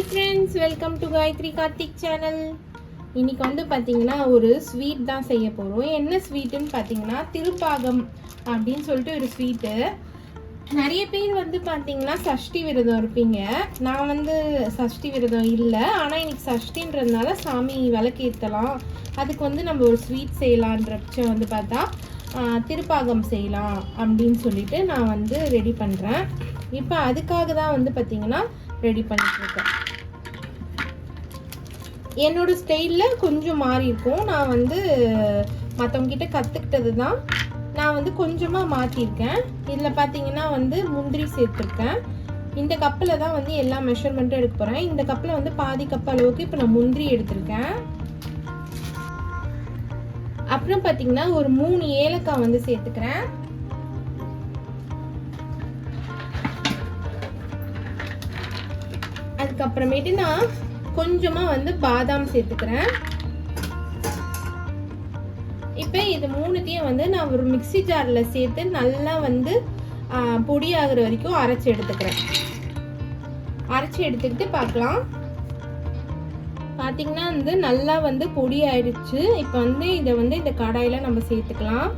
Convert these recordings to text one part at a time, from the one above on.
Hi friends welcome to Gayathri Karthik channel இன்னைக்கு வந்து பார்த்தீங்கன்னா ஒரு ஸ்வீட் தான் செய்ய போகிறோம் என்ன ஸ்வீட்டுன்னு பார்த்தீங்கன்னா திருப்பாகம் அப்படின்னு சொல்லிட்டு ஒரு ஸ்வீட்டு நிறைய பேர் வந்து பார்த்தீங்கன்னா சஷ்டி விரதம் இருப்பீங்க. நான் வந்து சஷ்டி விரதம் இல்லை. ஆனால் இன்றைக்கி சஷ்டின்றதுனால சாமி விளக்கேற்றலாம் அதுக்கு வந்து நம்ம ஒரு ஸ்வீட் செய்யலான்றச்ச வந்து பார்த்தா திருப்பாகம் செய்யலாம் அப்படின்னு சொல்லிட்டு நான் வந்து ரெடி பண்ணுறேன் இப்போ அதுக்காக தான் வந்து பார்த்திங்கன்னா ரெடி பண்ணிட்டுருக்கேன் என்னோட ஸ்டைலில் கொஞ்சம் மாறி இருக்கும். நான் வந்து மற்றவங்கிட்ட கற்றுக்கிட்டது தான் நான் வந்து கொஞ்சமாக மாற்றிருக்கேன் இதில் பார்த்தீங்கன்னா வந்து முந்திரி சேர்த்துருக்கேன். இந்த கப்பில் தான் வந்து எல்லா மெஷர்மெண்ட்டும் எடுக்க போகிறேன் இந்த கப்பில் வந்து பாதி கப் அளவுக்கு இப்போ நான் முந்திரி எடுத்திருக்கேன். அப்புறம் பார்த்தீங்கன்னா ஒரு மூணு ஏலக்காய் வந்து சேர்த்துக்கிறேன். அதுக்கப்புறமேட்டு நான் கொஞ்சமாக வந்து பாதாம் சேர்த்துக்கிறேன். இப்போ இது மூணுத்தையும் வந்து நான் ஒரு மிக்ஸி ஜாரில் சேர்த்து நல்லா வந்து பொடியாகிற பொடி வரைக்கும் அரைச்சி எடுத்துக்கிறேன். அரைச்சி எடுத்துக்கிட்டு பார்க்கலாம். பார்த்தீங்கன்னா வந்து நல்லா வந்து பொடி ஆயிடுச்சு. இப்போ வந்து இதை வந்து இந்த கடாயில் நம்ம சேர்த்துக்கலாம்.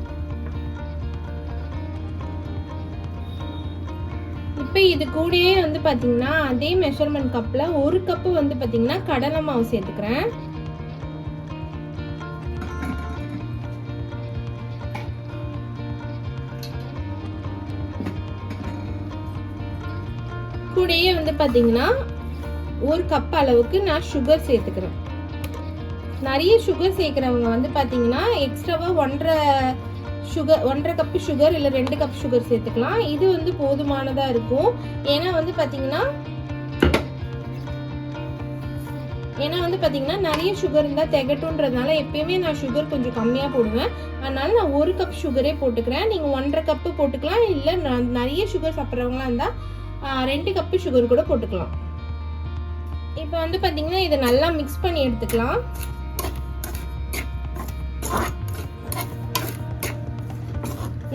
இப்போ இது கூடயே வந்து பார்த்தீங்கன்னா அதே மெஷர்மெண்ட் கப்பில் ஒரு கப்பு வந்து பார்த்தீங்கன்னா கடலை மாவு சேர்த்துக்கிறேன். கூடயே வந்து பார்த்தீங்கன்னா ஒரு கப் அளவுக்கு நான் சுகர் சேர்த்துக்கிறேன். நிறைய சுகர் சேர்க்குறவங்க வந்து பார்த்தீங்கன்னா எக்ஸ்ட்ராவாக ஒன்றரை சுகர் ஒன்றரை கப்பு சுகர் இல்லை ரெண்டு கப் சுகர் சேர்த்துக்கலாம். இது வந்து போதுமானதாக இருக்கும். ஏன்னா வந்து பார்த்தீங்கன்னா ஏன்னா வந்து பார்த்தீங்கன்னா நிறைய சுகர் இருந்தால் திகட்டுன்றதுனால எப்பயுமே நான் சுகர் கொஞ்சம் கம்மியாக போடுவேன். அதனால நான் ஒரு கப் சுகரே போட்டுக்கிறேன். நீங்கள் ஒன்றரை கப்பு போட்டுக்கலாம். இல்லை நிறைய சுகர் சாப்பிட்றவங்களா இருந்தால் ரெண்டு கப்பு சுகர் கூட போட்டுக்கலாம். இப்போ வந்து பார்த்தீங்கன்னா இதை நல்லா மிக்ஸ் பண்ணி எடுத்துக்கலாம்.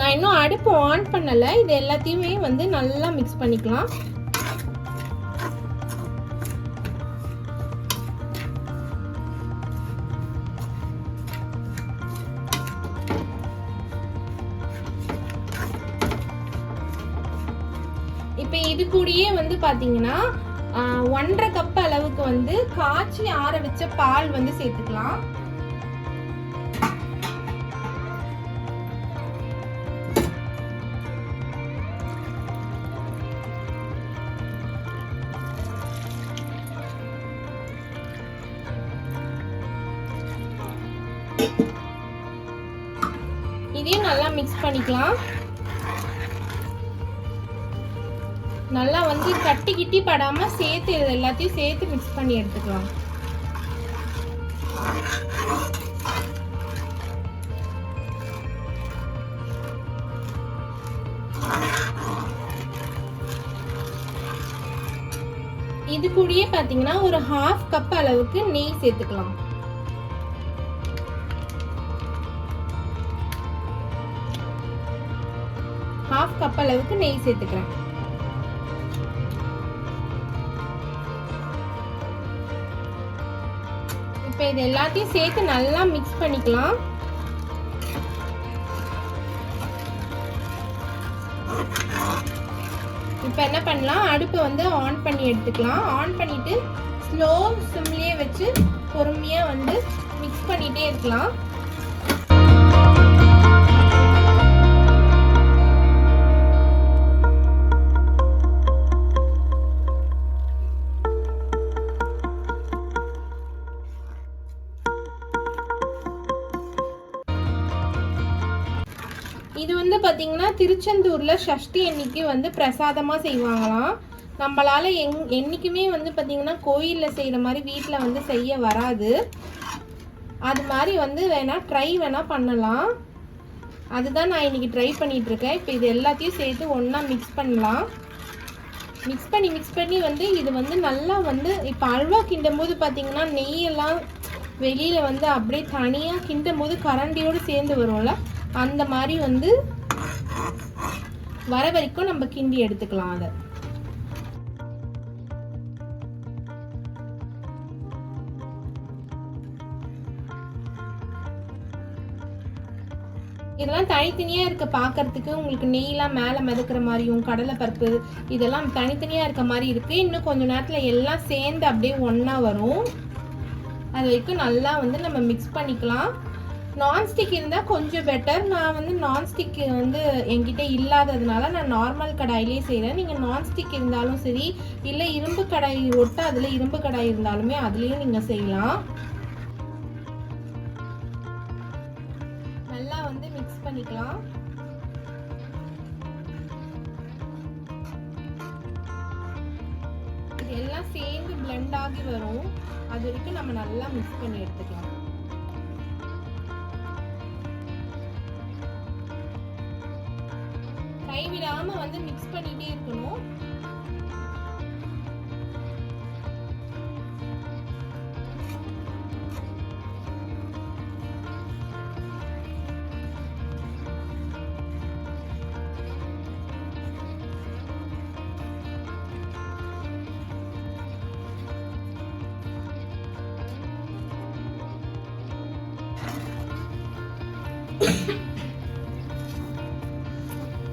நான் இன்னும் அடுப்பு ஆன் பண்ணலை. இது எல்லாத்தையுமே வந்து நல்லா மிக்ஸ் பண்ணிக்கலாம். இப்போ இது கூடயே வந்து பார்த்தீங்கன்னா ஒன்றரை கப் அளவுக்கு வந்து காய்ச்சி ஆற வச்ச பால் வந்து சேர்த்துக்கலாம். மிக்ஸ் பண்ணிக்கலாம். நல்லா வந்து கட்டி கிட்டி படாம சேர்த்து இது எல்லாத்தையும் சேர்த்து மிக்ஸ் பண்ணி எடுத்துக்கலாம். இது கூடயே பாத்தீங்கன்னா ஒரு ஹாஃப் கப் அளவுக்கு நெய் சேர்த்துக்கலாம். கப் அளவுக்கு நெய் சேர்த்துக்கிறேன். இப்போ இது எல்லாத்தையும் சேர்த்து நல்லா மிக்ஸ் பண்ணிக்கலாம். இப்போ என்ன பண்ணலாம்? அடுப்பை வந்து ஆன் பண்ணி எடுத்துக்கலாம். ஆன் பண்ணிட்டு ஸ்லோ சிம்லேயே வச்சு பொறுமையாக வந்து மிக்ஸ் பண்ணிகிட்டே இருக்கலாம். பார்த்தீங்கன்னா திருச்செந்தூரில் சஷ்டி அன்னைக்கு வந்து பிரசாதமாக செய்வாங்களாம். நம்மளால் எங் என்றைக்குமே வந்து பார்த்திங்கன்னா கோயிலில் செய்கிற மாதிரி வீட்டில் வந்து செய்ய வராது. அது மாதிரி வந்து வேணால் ட்ரை வேணால் பண்ணலாம். அதுதான் நான் இன்னைக்கு ட்ரை பண்ணிகிட்ருக்கேன் இப்போ இது எல்லாத்தையும் சேர்த்து ஒன்றா மிக்ஸ் பண்ணலாம். மிக்ஸ் பண்ணி மிக்ஸ் பண்ணி வந்து இது வந்து நல்லா வந்து இப்போ அல்வா கிண்டும் போது பார்த்தீங்கன்னா நெய்யெல்லாம் வெளியில் வந்து அப்படியே தனியாக கிண்டும் போது கரண்டியோடு சேர்ந்து வரும்ல அந்த மாதிரி வந்து வர வரைக்கும் நம்ம கிண்டி எடுத்துக்கலாம் அதை. இதெல்லாம் தனித்தனியா இருக்க பாக்குறதுக்கு உங்களுக்கு நெய்லாம் மேல மிதக்குற மாதிரியும் கடலைப்பருப்பு இதெல்லாம் தனித்தனியா இருக்க மாதிரி இருக்கு. இன்னும் கொஞ்ச நேரத்துல எல்லாம் சேர்ந்து அப்படியே ஒன்னா வரும். அது வரைக்கும் நல்லா வந்து நம்ம மிக்ஸ் பண்ணிக்கலாம். நான்ஸ்டிக் இருந்தால் கொஞ்சம் பெட்டர் நான் வந்து நான்ஸ்டிக் வந்து என்கிட்ட இல்லாததுனால நான் நார்மல் கடாயிலே செய்கிறேன் நீங்கள் நான்ஸ்டிக் இருந்தாலும் சரி இல்லை இரும்பு கடாய் ஒட்டு அதில் இரும்பு கடாய் இருந்தாலுமே அதுலேயும் நீங்கள் செய்யலாம். நல்லா வந்து மிக்ஸ் பண்ணிக்கலாம். எல்லாம் சேர்ந்து பிளெண்ட் ஆகி வரும். அது வரைக்கும் நம்ம நல்லா மிக்ஸ் பண்ணி எடுத்துக்கலாம். கைவிடாமல் வந்து மிக்ஸ் பண்ணிட்டே இருக்கணும்.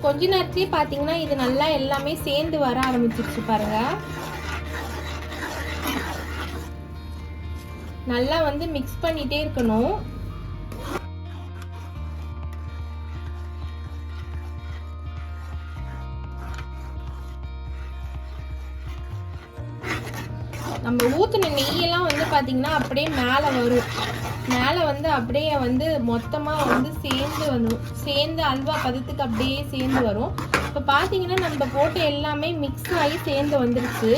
கொஞ்ச நேரத்துலேயே பார்த்தீங்கன்னா இது நல்லா எல்லாமே சேர்ந்து வர ஆரம்பிச்சிருச்சு பாருங்க. நல்லா வந்து மிக்ஸ் பண்ணிட்டே இருக்கணும். நம்ம ஊத்துன நெய்யெல்லாம் வந்து பாத்தீங்கன்னா அப்படியே மேலே வரும். மேலே வந்து அப்படியே வந்து மொத்தமாக வந்து சேர்ந்து வரும் சேர்ந்து அல்வா பதத்துக்கு அப்படியே சேர்ந்து வரும். இப்போ பார்த்தீங்கன்னா நம்ம போட்ட எல்லாமே மிக்ஸ் ஆகி சேர்ந்து வந்துருச்சு.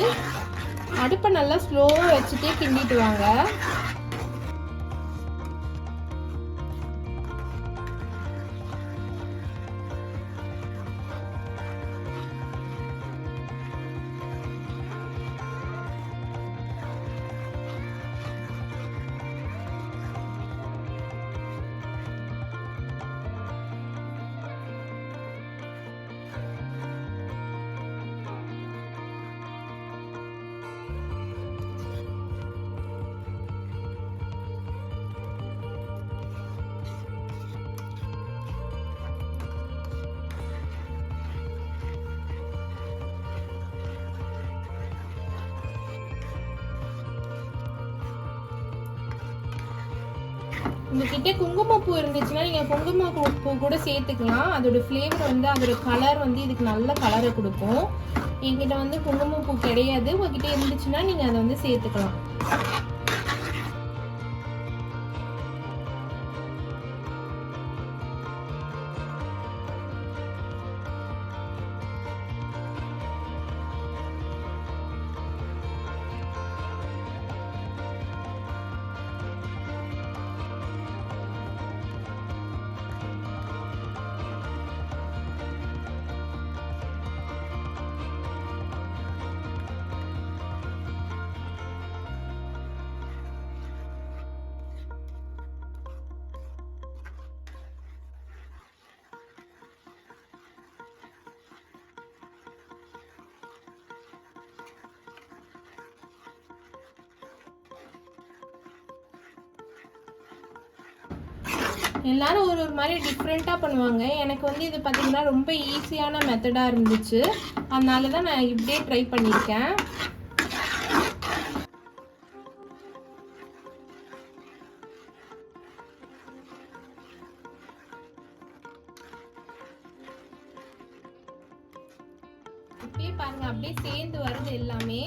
அடுப்பை நல்லா ஸ்லோவாக வச்சுட்டே கிண்டிட்டு வாங்க. உங்ககிட்ட குங்குமப்பூ இருந்துச்சுன்னா நீங்கள் குங்குமப்பூ கூட சேர்த்துக்கலாம். அதோட ஃப்ளேவர் வந்து அதோட கலர் வந்து இதுக்கு நல்ல கலரை கொடுக்கும். என்கிட்ட வந்து குங்குமப்பூ கிடையாது. உங்ககிட்ட இருந்துச்சுன்னா நீங்கள் அதை வந்து சேர்த்துக்கலாம். எல்லாரும் ஒரு ஒரு மாதிரி டிஃப்ரெண்ட்டாக பண்ணுவாங்க. எனக்கு வந்து இது பார்த்தீங்கன்னா ரொம்ப ஈஸியான மெத்தடாக இருந்துச்சு. அதனால தான் நான் இப்படியே ட்ரை பண்ணியிருக்கேன். அப்படியே பாருங்க அப்படியே சேர்ந்து வருது எல்லாமே.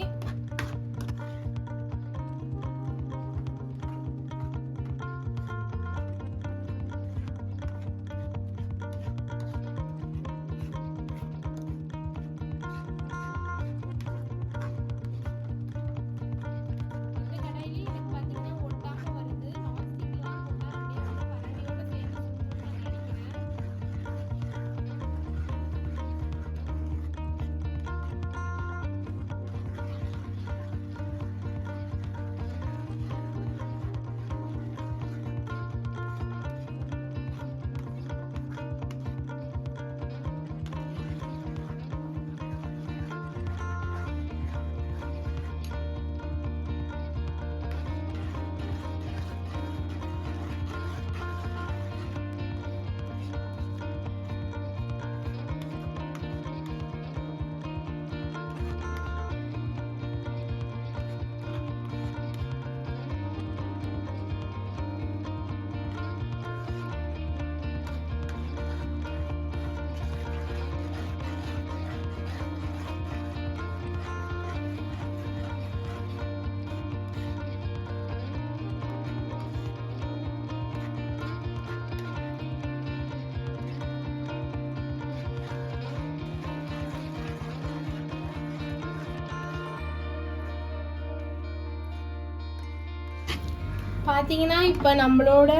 பார்த்தீங்கன்னா இப்போ நம்மளோட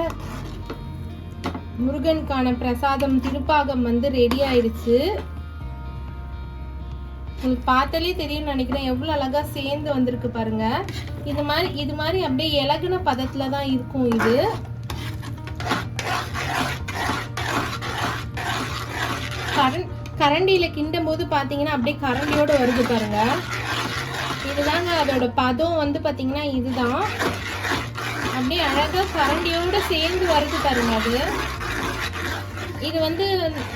முருகனுக்கான பிரசாதம் திருப்பாகம் வந்து ரெடி ஆயிடுச்சு. உங்களுக்கு பார்த்தாலே தெரியும்னு நினைக்கிறேன். எவ்வளோ அழகாக சேர்ந்து வந்திருக்கு பாருங்க. இது மாதிரி இது மாதிரி அப்படியே இலகுன பதத்தில் தான் இருக்கும் இது. கரண் கரண்டியில் கிண்டும் போது பார்த்தீங்கன்னா அப்படியே கரண்டியோடு வருது பாருங்க. இதுதாங்க அதோட பதம் வந்து பார்த்தீங்கன்னா இதுதான். அப்படியே அழகா கரண்டியோட சேர்ந்து வருது பாருங்க அது. இது வந்து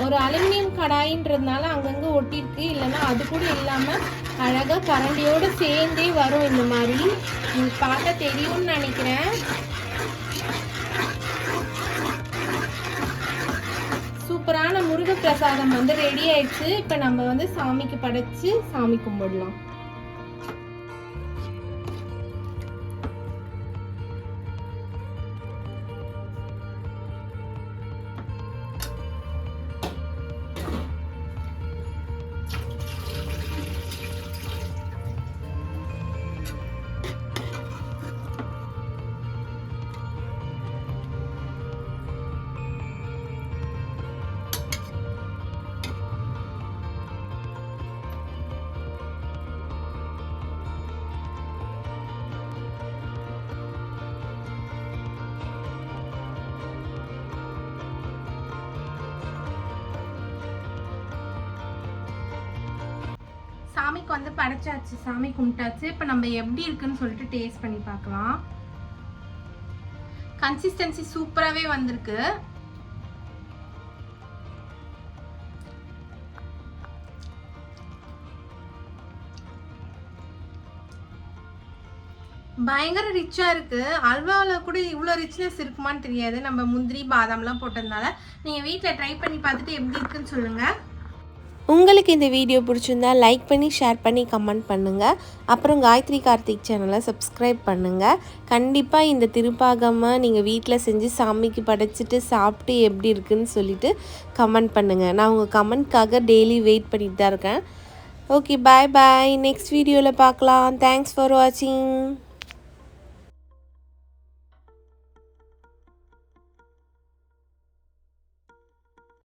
ஒரு அலுமினியம் கடாயின்றதுனால அங்கங்க ஒட்டிருக்கு இல்லைன்னா அது கூட இல்லாம அழகா கரண்டியோட சேர்ந்தே வரும் இந்த மாதிரி. நீங்கள் பார்த்தா தெரியும்னு நினைக்கிறேன். சூப்பரான முருக பிரசாதம் வந்து ரெடி ஆயிடுச்சு. இப்போ நம்ம வந்து சாமிக்கு படைச்சு சாமி கும்பிடலாம். சாமிக்கு வந்து படைச்சாச்சு சாமி கும்பிட்டாச்சு. இப்போ நம்ம எப்படி இருக்குன்னு சொல்லிட்டு டேஸ்ட் பண்ணி பார்க்கலாம். கன்சிஸ்டன்சி சூப்பராகவே வந்திருக்கு. பயங்கர ரிச்சாக இருக்குது அல்வாவில் கூட இவ்வளோ ரிச்னஸ் இருக்குமான்னு தெரியாது. நம்ம முந்திரி பாதாம்லாம் போட்டதுனால. நீங்கள் வீட்டில் ட்ரை பண்ணி பார்த்துட்டு எப்படி இருக்குன்னு சொல்லுங்கள் உங்களுக்கு இந்த வீடியோ பிடிச்சிருந்தா லைக் பண்ணி ஷேர் பண்ணி கமெண்ட் பண்ணுங்கள் அப்புறம் காயத்ரி கார்த்திக் சேனலை சப்ஸ்கிரைப் பண்ணுங்கள் கண்டிப்பாக இந்த திருப்பாகமை நீங்கள் வீட்டில் செஞ்சு சாமிக்கு படைச்சிட்டு சாப்பிட்டு எப்படி இருக்குன்னு சொல்லிட்டு கமெண்ட் பண்ணுங்கள் நான் உங்கள் கமெண்ட்காக டெய்லி வெயிட் பண்ணிட்டு தான் இருக்கேன். ஓகே பாய் பாய் நெக்ஸ்ட் வீடியோவில் பார்க்கலாம். தேங்க்ஸ் ஃபார் வாட்சிங்